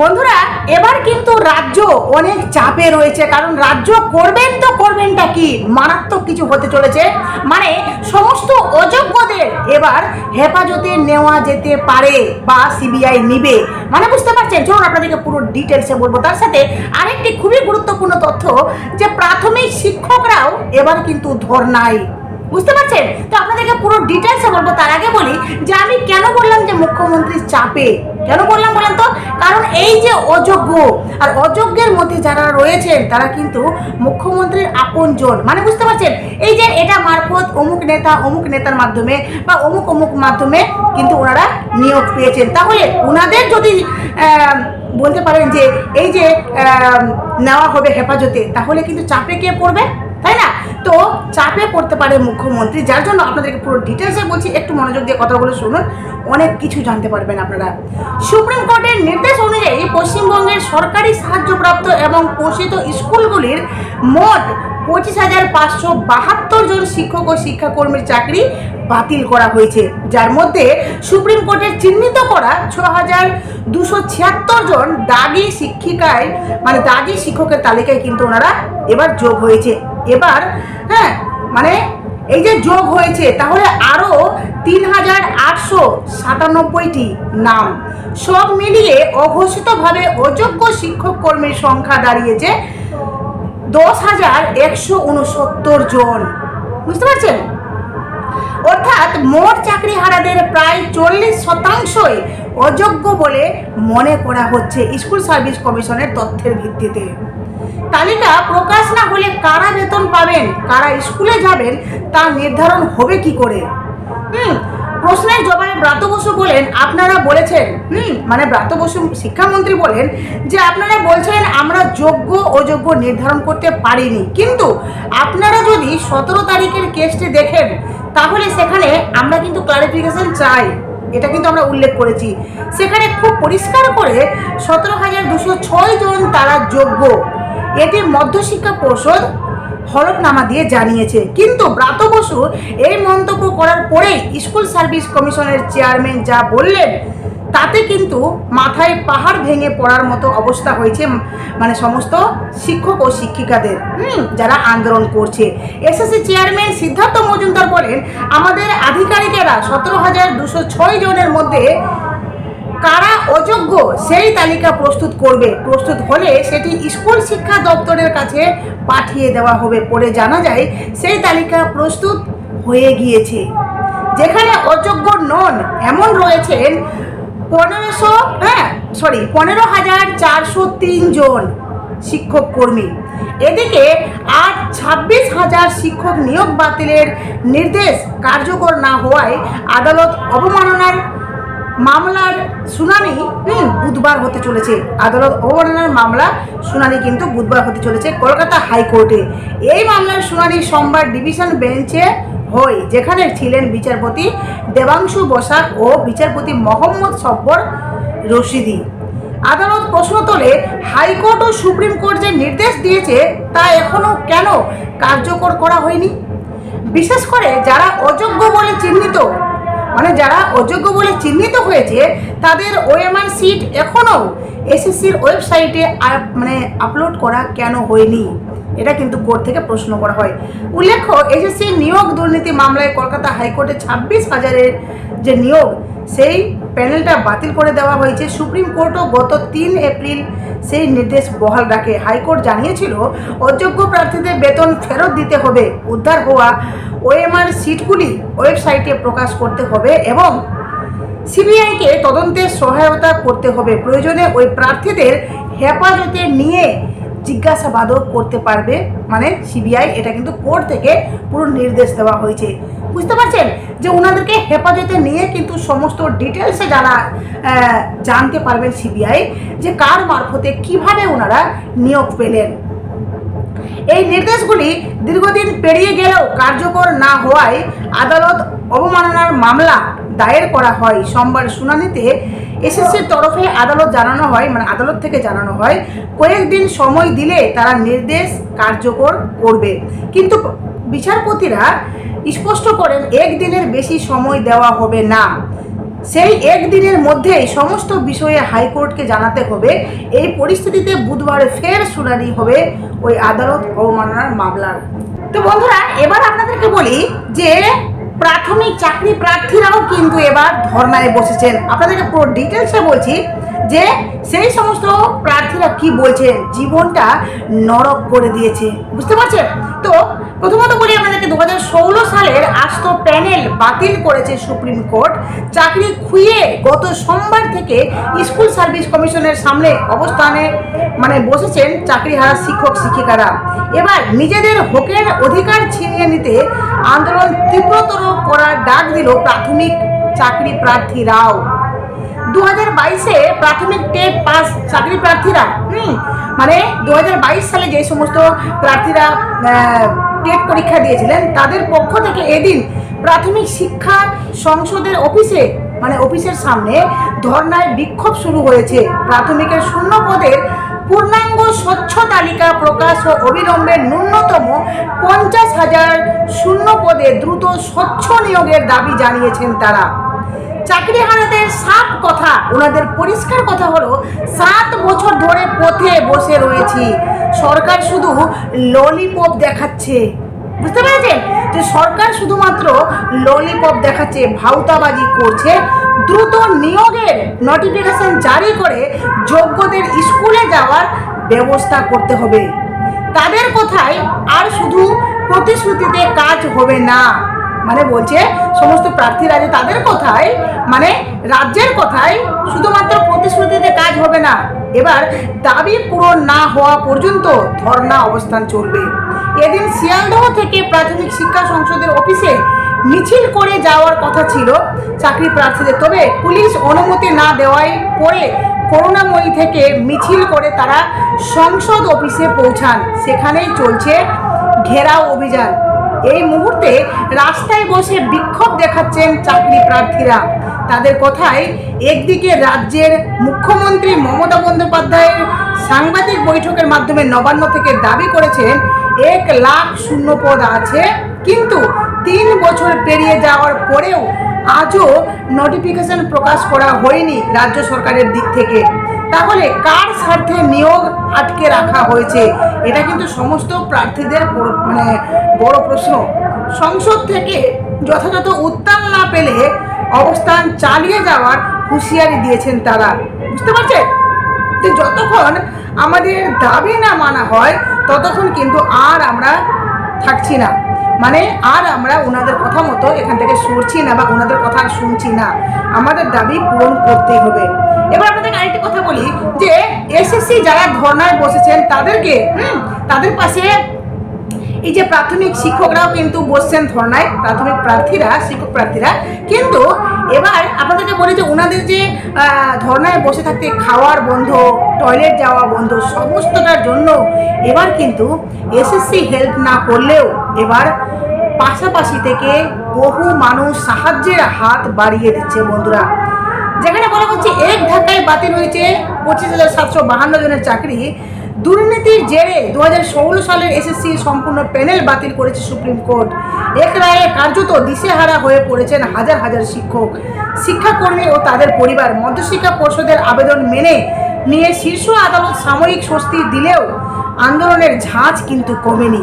বন্ধুরা, এবার কিন্তু রাজ্য অনেক চাপে রয়েছে, কারণ রাজ্য করবেন তো করবেনটা কি? মারাত্মক কিছু হতে চলেছে। মানে সমস্ত অযোগ্যদের এবার হেফাজতে নেওয়া যেতে পারে বা সিবিআই নিবে। মানে বুঝতে পারছেন? চলুন আপনাদেরকে পুরো ডিটেলসে বলব। তার সাথে আরেকটি খুবই গুরুত্বপূর্ণ তথ্য, যে প্রাথমিক শিক্ষকরাও এবার কিন্তু ধর্নায়। বুঝতে পারছেন? তো আপনাদেরকে পুরো ডিটেলসে বলব, তার আগে বলি যে আমি কেন বললাম যে মুখ্যমন্ত্রীর চাপে? কেন বললাম কারণ এই যে অযোগ্য, আর অযোগ্যের মধ্যে যারা রয়েছেন, তারা কিন্তু মুখ্যমন্ত্রীর আপন আপনজন মানে বুঝতে পারছেন? এই যে এটা মারফত অমুক নেতা, অমুক নেতার মাধ্যমে বা অমুক অমুক মাধ্যমে কিন্তু ওনারা নিয়োগ পেয়েছেন। তাহলে ওনাদের যদি বলতে পারেন যে এই যে নেওয়া হবে হেফাজতে, তাহলে কিন্তু চাপে কে পড়বে? তাই না? তো চাপে পড়তে পারে মুখ্যমন্ত্রী, যার জন্য আপনাদেরকে পুরো ডিটেলসে বলছি, একটু মনোযোগ দিয়ে কথাগুলো শুনুন, অনেক কিছু জানতে পারবেন আপনারা। সুপ্রিম কোর্টের নির্দেশ অনুযায়ী পশ্চিমবঙ্গের সরকারি সাহায্যপ্রাপ্ত এবং পোষিত স্কুলগুলির মোট পঁচিশ হাজার পাঁচশো বাহাত্তর জন শিক্ষক ও শিক্ষাকর্মীর চাকরি বাতিল করা হয়েছে। যার মধ্যে সুপ্রিম কোর্টের চিহ্নিত করা ছ হাজার দুশো ছিয়াত্তর জন দাগি শিক্ষিকায় মানে দাগি শিক্ষকের তালিকায় কিন্তু ওনারা এবার যোগ হয়েছে। এবার হ্যাঁ মানে এই যে যোগ হয়েছে, তাহলে আরও তিন হাজার আটশো সাতানব্বইটি নাম। সব মিলিয়ে অঘোষিতভাবে অযোগ্য শিক্ষক কর্মীর সংখ্যা দাঁড়িয়েছে দশ হাজার একশো উনসত্তর জন। বুঝতে পারছেন? অর্থাৎ মোট চাকরিহারাদের প্রায় চল্লিশ শতাংশই অযোগ্য বলে মনে করা হচ্ছে স্কুল সার্ভিস কমিশনের তথ্যের ভিত্তিতে। তালিকা প্রকাশ না হলে কারা বেতন পাবেন, কারা স্কুলে যাবেন, তা নির্ধারণ হবে কি করে? হুম, প্রশ্নের জবাবে ব্রাত বসু বলেন, আপনারা বলেছেন, হুম মানে ব্রাত বসু শিক্ষামন্ত্রী বলেন, যে আপনারা বলছেন আমরা যোগ্য, অযোগ্য নির্ধারণ করতে পারিনি। কিন্তু আপনারা যদি সতেরো তারিখের কেসটি দেখেন, তাহলে সেখানে আমরা কিন্তু ক্লারিফিকেশন চাই। এটা কিন্তু আমরা উল্লেখ করেছি। সেখানে খুব পরিষ্কার করে সতেরো হাজার দুশো ছয় জন তারা যোগ্য। এটি মধ্যশিক্ষা পর্ষদ হলফনামা দিয়ে জানিয়েছে। কিন্তু ব্রাত বসু এই মন্তব্য করার পরেই স্কুল সার্ভিস কমিশনের চেয়ারম্যান যা বললেন, তাতে কিন্তু মাথায় পাহাড় ভেঙে পড়ার মতো অবস্থা হয়েছে মানে সমস্ত শিক্ষক ও শিক্ষিকাদের যারা আন্দোলন করছে। এসএসসি চেয়ারম্যান সিদ্ধার্থ মজুমদার বলেন, আমাদের আধিকারিকেরা সতেরো হাজার দুশো ছয় জনের মধ্যে কারা অযোগ্য সেই তালিকা প্রস্তুত করবে। প্রস্তুত হলে সেটি স্কুল শিক্ষা দপ্তরের কাছে পাঠিয়ে দেওয়া হবে পরে জানা যায় সেই তালিকা প্রস্তুত হয়ে গিয়েছে। যেখানে অযোগ্য নন, এমন রয়েছেন পনেরোশো হ্যাঁ সরি পনেরো হাজার চারশো জন শিক্ষক কর্মী। এদিকে আজ ছাব্বিশ হাজার শিক্ষক নিয়োগ বাতিলের নির্দেশ কার্যকর না হওয়ায় আদালত অবমাননার মামলার শুনানি বুধবার হতে চলেছে। আদালত অবমাননার মামলা শুনানি কিন্তু বুধবার হতে চলেছে কলকাতা হাইকোর্টে। এই মামলার শুনানি সোমবার ডিভিশন বেঞ্চে হয়, যেখানে ছিলেন বিচারপতি দেবাংশু বসাক ও বিচারপতি মোহাম্মদ সব্বর রশিদি। আদালত প্রশ্ন তোলে, হাইকোর্ট ও সুপ্রিম কোর্ট যে নির্দেশ দিয়েছে, তা এখনও কেন কার্যকর করা হয়নি? বিশেষ করে যারা অযোগ্য বলে চিহ্নিত মানে যারা অযোগ্য বলে চিহ্নিত হয়েছে, তাদের ওএমআর সিট এখনও এসএসসির ওয়েবসাইটে মানে আপলোড করা কেন হয়নি? এটা কিন্তু কোর্ট থেকে প্রশ্ন করা হয়। উল্লেখ্য এসএসসি নিয়োগ দুর্নীতি মামলায় কলকাতা হাইকোর্টে ছাব্বিশ হাজারের যে নিয়োগ, সেই প্যানেলটা বাতিল করে দেওয়া হয়েছে। সুপ্রিম কোর্টও গত তিন এপ্রিল সেই নির্দেশ বহাল রাখে। হাইকোর্ট জানিয়েছিল, অযোগ্য প্রার্থীদের বেতন ফেরত দিতে হবে। উদ্ধার হওয়া ওএমআর সিটগুলি ওয়েবসাইটে প্রকাশ করতে হবে এবং সিবিআইকে তদন্তে সহায়তা করতে হবে। প্রয়োজনে ওই প্রার্থীদের হেফাজতে নিয়ে জিজ্ঞাসাবাদও করতে পারবে। মানে সিবিআই এটা কিন্তু কোর্ট থেকে পুরো নির্দেশ দেওয়া হয়েছে। বুঝতে পারছেন? যে ওনাদেরকে হেফাজতে নিয়ে কিন্তু সমস্ত ডিটেলসে যারা জানতে পারবেন সিবিআই, যে কার মারফতে কীভাবে ওনারা নিয়োগ পেলেন। এই নির্দেশগুলি দীর্ঘদিন পেরিয়ে গেলেও কার্যকর না হওয়ায় আদালত অবমাননার মামলা দায়ের করা হয়। সোমবার শুনানিতে এসএসসির তরফে আদালত জানানো হয় মানে আদালত থেকে জানানো হয়, কয়েকদিন সময় দিলে তারা নির্দেশ কার্যকর করবে। কিন্তু বিচারপতিরা স্পষ্ট করেন, একদিনের বেশি সময় দেওয়া হবে না। সেই একদিনের মধ্যেই সমস্ত বিষয়ে হাইকোর্টকে জানাতে হবে। এই পরিস্থিতিতে বুধবার ফের শুনানি হবে ওই আদালত অবমাননার মামলার। তো বন্ধুরা, এবার আপনাদেরকে বলি যে প্রাথমিক চাকরি প্রার্থীরাও কিন্তু এবার ধর্নায় বসেছেন। আপনাদেরকে পুরো ডিটেলসে বলছি যে সেই সমস্ত প্রার্থীরা কি বলছে, জীবনটা নরক করে দিয়েছে। বুঝতে পারছেন? তো প্রথমত বলি, আপনাদেরকে দু হাজার ষোলো সালের আস্ত প্যানেল বাতিল করেছে সুপ্রিম কোর্ট। চাকরি খুইয়ে গত সোমবার থেকে স্কুল সার্ভিস কমিশনের সামনে অবস্থানে মানে বসেছেন চাকরি চাকরিহারা শিক্ষক, শিক্ষিকারা। এবার নিজেদের হকের অধিকার ছিনিয়ে নিতে আন্দোলন তীব্রতর করার ডাক দিল প্রাথমিক চাকরি প্রার্থীরাও। দু হাজার বাইশে প্রাথমিক টেট পাস চাকরি প্রার্থীরা, হুম মানে দু হাজার বাইশ সালে যে সমস্ত প্রার্থীরা টেট পরীক্ষা দিয়েছিলেন। তাদের পক্ষ থেকে এদিন প্রাথমিক শিক্ষা সংসদের অফিসে মানে অফিসের সামনে ধর্নায় বিক্ষোভ শুরু হয়েছে। প্রাথমিকের শূন্য পদের পূর্ণাঙ্গ স্বচ্ছ তালিকা প্রকাশ ও অবিলম্বে ন্যূনতম পঞ্চাশ হাজার শূন্য পদে দ্রুত স্বচ্ছ নিয়োগের দাবি জানিয়েছেন তারা। চাকরিহারাদের সাত কথা, ওনাদের পরিষ্কার কথা হলো সাত বছর ধরে পথে বসে রয়েছি। সরকার শুধু ললিপপ দেখাচ্ছে। বুঝতে পেরেছেন? যে সরকার শুধুমাত্র ললিপপ দেখাচ্ছে, ভাউতাবাজি করছে, দ্রুত নিয়োগের নোটিফিকেশন জারি করে যোগ্যদের স্কুলে যাওয়ার ব্যবস্থা করতে হবে। তাদের কথায় আর শুধু প্রতিশ্রুতিতে কাজ হবে না। মানে বলছে, সমস্ত প্রার্থীরা যে তাদের কথায় মানে রাজ্যের কথায় শুধুমাত্র প্রতিশ্রুতিতে কাজ হবে না। এবার দাবি পূরণ না হওয়া পর্যন্ত ধর্ণা অবস্থান চলবে। এদিন শিয়ালদহ থেকে প্রাথমিক শিক্ষা সংসদের অফিসে মিছিল করে যাওয়ার কথা ছিল চাকরি প্রার্থীদের। তবে পুলিশ অনুমতি না দেওয়ায় পরে করুণাময়ী থেকে মিছিল করে তারা সংসদ অফিসে পৌঁছান। সেখানেই চলছে ঘেরাও অভিযান। এই মুহূর্তে রাস্তায় বসে বিক্ষোভ দেখাচ্ছেন চাকরি প্রার্থীরা। তাদের কথায় একদিকে রাজ্যের মুখ্যমন্ত্রী মমতা বন্দ্যোপাধ্যায়ের সাংবাদিক বৈঠকের মাধ্যমে নবান্ন থেকে দাবি করেছেন, এক লাখ শূন্য পদ আছে, কিন্তু তিন বছর পেরিয়ে যাওয়ার পরেও আজও নোটিফিকেশন প্রকাশ করা হয়নি রাজ্য সরকারের দিক থেকে। তাহলে কার স্বার্থে নিয়োগ আটকে রাখা হয়েছে? এটা কিন্তু সমস্ত প্রার্থীদের মানে বড় প্রশ্ন। সংসদ থেকে যথাযথ উত্তর না পেলে অবস্থান চালিয়ে যাওয়ার হুঁশিয়ারি দিয়েছেন তারা। বুঝতে পারছেন? যে যতক্ষণ আমাদের দাবি না মানা হয়, ততক্ষণ কিন্তু আর আমরা থাকছি না। মানে আর আমরা ওনাদের কথা মতো এখান থেকে সরছি না বা ওনাদের কথা শুনছি না। আমাদের দাবি পূরণ করতেই হবে। এবার আপনাদের আরেকটি কথা বলি যে এসএসসি যারা ধর্নায় বসেছেন তাদেরকে হুম, তাদের পাশে এই যে প্রাথমিক শিক্ষকরাও কিন্তু বসছেন ধর্নায় প্রাথমিক প্রার্থীরা শিক্ষক প্রার্থীরা। কিন্তু এবার আপনাদেরকে বলি যে ওনাদের যে ধর্নায় বসে থাকতে খাওয়ার বন্ধ টয়লেট যাওয়া বন্ধ সমস্তটার জন্য এবার কিন্তু এসএসসি হেল্প না করলেও এবার পাশাপাশি থেকে বহু মানুষ সাহায্যের হাত বাড়িয়ে দিচ্ছে বন্ধুরা। যেখানে বলা হচ্ছে এক ধাক্কায় বাতিল হয়েছে পঁচিশ হাজার সাতশো বাহান্ন জনের চাকরি। দুর্নীতির জেরে দু হাজার ষোলো সালের এসএসসি সম্পূর্ণ প্যানেল বাতিল করেছে সুপ্রিম কোর্ট। এক রায়ে কার্যত দিশেহারা হয়ে পড়েছেন হাজার হাজার শিক্ষক। শিক্ষাকর্মী ও তাদের পরিবার মধ্যশিক্ষা পর্ষদের আবেদন মেনে নিয়ে শীর্ষ আদালত সাময়িক স্বস্তি দিলেও আন্দোলনের ঝাঁজ কিন্তু কমেনি।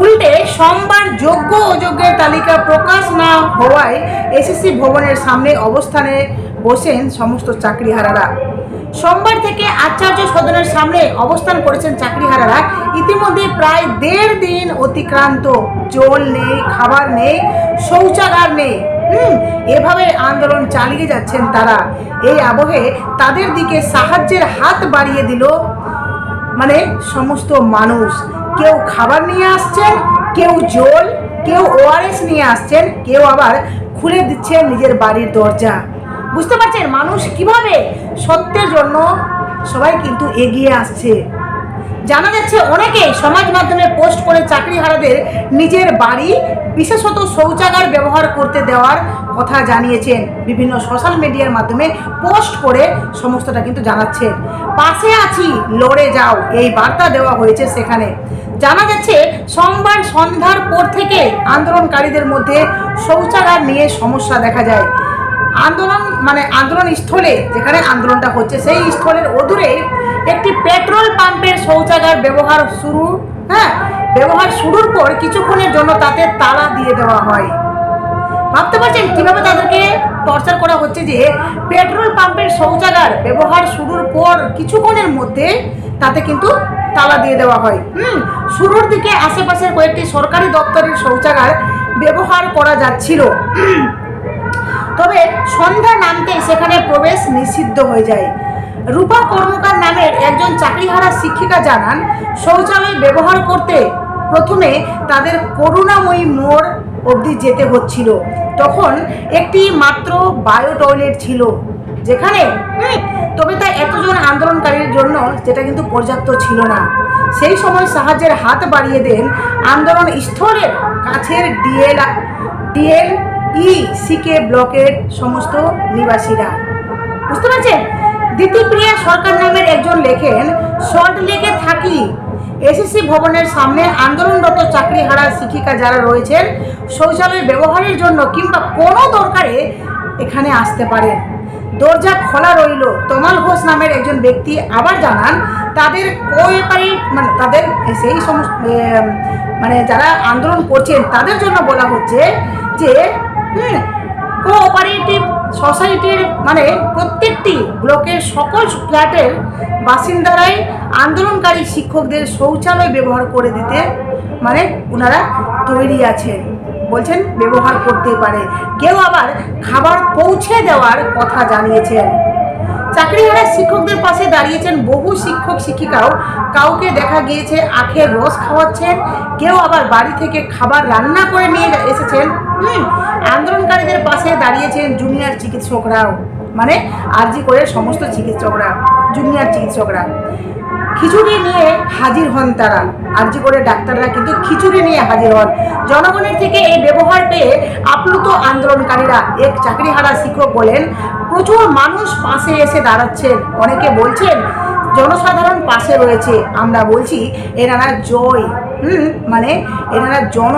উল্টে সোমবার যোগ্য অযোগ্যের তালিকা প্রকাশ না হওয়ায় এসএসসি ভবনের সামনে অবস্থানে বসেন সমস্ত চাকরিহারারা। সোমবার থেকে আচার্য সদনের সামনে অবস্থান করেছেন চাকরিহারারা। ইতিমধ্যে প্রায় দেড় দিন অতিক্রান্ত, জল নেই, খাবার নেই, শৌচাগার নেই। হুম, এভাবে আন্দোলন চালিয়ে যাচ্ছেন তারা। এই আবহে তাদের দিকে সাহায্যের হাত বাড়িয়ে দিল মানে সমস্ত মানুষ। কেউ খাবার নিয়ে আসছেন, কেউ জল, কেউ ওআরএস নিয়ে আসছেন, কেউ আবার খুলে দিচ্ছেন নিজের বাড়ির দরজা। বুঝতে পারছেন? মানুষ কীভাবে সত্যের জন্য সবাই কিন্তু এগিয়ে আসছে। জানা যাচ্ছে অনেকে সমাজ মাধ্যমে পোস্ট করে চাকরিহারাদের নিজের বাড়ি, বিশেষত শৌচাগার ব্যবহার করতে দেওয়ার কথা জানিয়েছেন। বিভিন্ন সোশ্যাল মিডিয়ার মাধ্যমে পোস্ট করে সমস্তটা কিন্তু জানাচ্ছেন। পাশে আছি, লড়ে যাও, এই বার্তা দেওয়া হয়েছে সেখানে। জানা যাচ্ছে সোমবার সন্ধ্যার পর থেকে আন্দোলনকারীদের মধ্যে শৌচাগার নিয়ে সমস্যা দেখা যায়। আন্দোলন মানে আন্দোলন স্থলে যেখানে আন্দোলনটা হচ্ছে, সেই স্থলের অদূরে একটি পেট্রোল পাম্পের শৌচাগার ব্যবহার শুরু হ্যাঁ ব্যবহার শুরুর পর কিছুক্ষণের জন্য তাতে তালা দিয়ে দেওয়া হয়। ভাবতে পারছেন কীভাবে তাদেরকে টর্চার করা হচ্ছে যে পেট্রোল পাম্পের শৌচাগার ব্যবহার শুরুর পর কিছুক্ষণের মধ্যে তাতে কিন্তু তালা দিয়ে দেওয়া হয়। হুম, শুরুর দিকে আশেপাশের কয়েকটি সরকারি দপ্তরের শৌচাগার ব্যবহার করা যাচ্ছিল। তবে সন্ধ্যা নামতে সেখানে প্রবেশ নিষিদ্ধ হয়ে যায়। রূপা কর্মকার নামের একজন চাকরিহারা শিক্ষিকা জানান, শৌচালয় ব্যবহার করতে প্রথমে তাদের করুণাময়ী মোড় অবধি যেতে হচ্ছিল। তখন একটি মাত্র বায়ো টয়লেট ছিল, যেখানে হুম, তবে তা এতজন আন্দোলনকারীর জন্য যেটা কিন্তু পর্যাপ্ত ছিল না। সেই সময় সাহায্যের হাত বাড়িয়ে দেন আন্দোলন স্থলের কাছের ডিএল ডিএল ই সিকে ব্লকের সমস্ত নিবাসীরা। বুঝতে পারছেন? দিতিপ্রিয়া সরকার নামের একজন লেখেন সল্ট লেকে থাকি। এসএসসি ভবনের সামনে আন্দোলনরত চাকরিহারা শিক্ষিকা যারা রয়েছেন, শৌচালয় ব্যবহারের জন্য কিংবা কোনো দরকারে এখানে আসতে পারেন। দরজা খোলা রইল। তমাল ঘোষ নামের একজন ব্যক্তি আবার জানান, তাদের কোঅপারেট মানে তাদের সেই সমস্ত মানে যারা আন্দোলন করছেন, তাদের জন্য বলা হচ্ছে যে কোঅপারেটিভ সোসাইটির মানে প্রত্যেকটি ব্লকের সকল ফ্ল্যাটের বাসিন্দারাই আন্দোলনকারী শিক্ষকদের শৌচালয় ব্যবহার করে দিতে মানে ওনারা তৈরি আছেন। বলছেন, ব্যবহার করতে পারে। কেউ আবার খাবার পৌঁছে দেওয়ার কথা জানিয়েছেন। চাকরিহারা শিক্ষকদের পাশে দাঁড়িয়েছেন বহু শিক্ষক শিক্ষিকাও। কাউকে দেখা গিয়েছে আখের রস খাওয়াচ্ছেন। কেউ আবার বাড়ি থেকে খাবার রান্না করে নিয়ে এসেছেন। হুম, আন্দোলনকারীদের পাশে দাঁড়িয়েছেন জুনিয়র চিকিৎসকরাও। মানে আরজি করে সমস্ত চিকিৎসকরা, জুনিয়র চিকিৎসকরা। খিচুড়ি নিয়ে হাজির হন তারা। আরজি করে ডাক্তাররা কিন্তু খিচুড়ি নিয়ে হাজির হন। জনগণের থেকে এই ব্যবহার পেয়ে আপ্লুত আন্দোলনকারীরা এক চাকরিহারা শিক্ষক বলেন, প্রচুর মানুষ পাশে এসে দাঁড়াচ্ছেন। অনেকে বলছেন, জনসাধারণ পাশে রয়েছে। আমরা বলছি, এনারা জয়। হুম মানে এনারা জন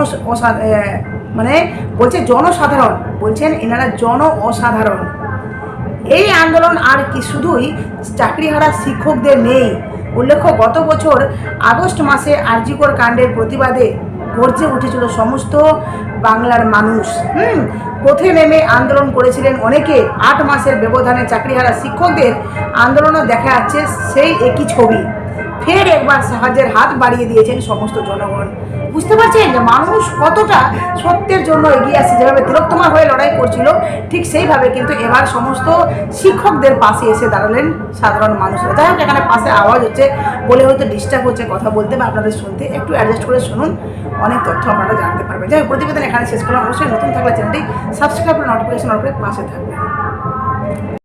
মানে বলছে জনসাধারণ। বলছেন, এনারা জন অসাধারণ এই আন্দোলন আর কি শুধুই চাকরিহারা শিক্ষকদের নেই। উল্লেখ্য, গত বছর আগস্ট মাসে আরজিকর কাণ্ডের প্রতিবাদে গর্জে উঠেছিল সমস্ত বাংলার মানুষ। হুম, পথে নেমে আন্দোলন করেছিলেন অনেকে। আট মাসের ব্যবধানে চাকরিহারা শিক্ষকদের আন্দোলনও দেখা যাচ্ছে সেই একই ছবি। ফের একবার সাহায্যের হাত বাড়িয়ে দিয়েছেন সমস্ত জনগণ। বুঝতে পারছেন যে মানুষ কতটা সত্যের জন্য এগিয়ে আসছে, যেভাবে তিলোত্তমা হয়ে লড়াই করছিল, ঠিক সেইভাবে কিন্তু এবার সমস্ত শিক্ষকদের পাশে এসে দাঁড়ালেন সাধারণ মানুষরা। যাই হোক, এখানে পাশে আওয়াজ হচ্ছে, বলে হয়তো ডিস্টার্ব হচ্ছে কথা বলতে বা আপনাদের শুনতে। একটু অ্যাডজাস্ট করে শুনুন, অনেক তথ্য আপনারা জানতে পারবেন। যাই হোক, প্রতিবেদন এখানে শেষ করলাম। অবশ্যই নতুন থাকলে চ্যানেলটি সাবস্ক্রাইব করে নোটিফিকেশন করে পাশে থাকবেন।